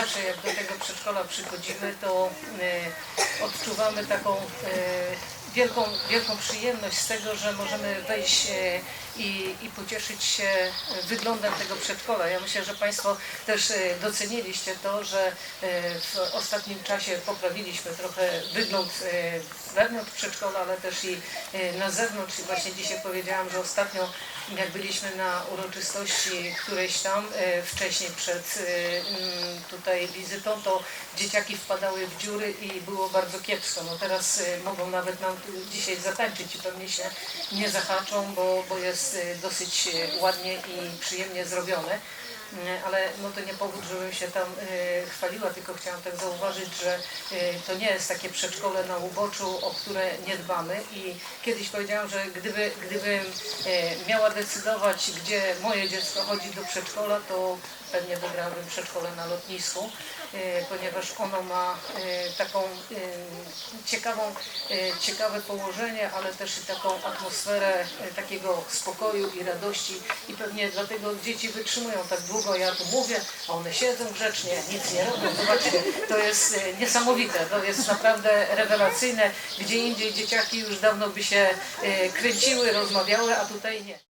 zawsze jak do tego przedszkola przychodzimy, to e, odczuwamy taką e, wielką, wielką przyjemność z tego, że możemy wejść e, i, i pocieszyć się wyglądem tego przedszkola. Ja myślę, że Państwo też doceniliście to, że w ostatnim czasie poprawiliśmy trochę wygląd wewnątrz przedszkola, ale też i na zewnątrz. I właśnie dzisiaj powiedziałam, że ostatnio jak byliśmy na uroczystości którejś tam wcześniej przed tutaj wizytą, to dzieciaki wpadały w dziury i było bardzo kiepsko. No teraz e, mogą nawet nam dzisiaj zatańczyć i pewnie się nie zahaczą, bo, bo jest e, dosyć e, ładnie i przyjemnie zrobione. Nie, Ale no to nie powód, żebym się tam e, chwaliła, tylko chciałam tak zauważyć, że e, to nie jest takie przedszkole na uboczu, o które nie dbamy. I kiedyś powiedziałam, że gdyby, gdybym e, miała decydować, gdzie moje dziecko chodzi do przedszkola, to pewnie wybrałabym przedszkole na lotnisku, e, ponieważ ono ma e, taką e, ciekawą, ciekawe położenie, ale też i taką atmosferę takiego spokoju i radości. I pewnie dlatego dzieci wytrzymują tak długo, ja tu mówię, a one siedzą grzecznie, nic nie robią. Zobaczcie, to jest e, niesamowite, to jest naprawdę rewelacyjne. Gdzie indziej dzieciaki już dawno by się e, kręciły, rozmawiały, a tutaj nie.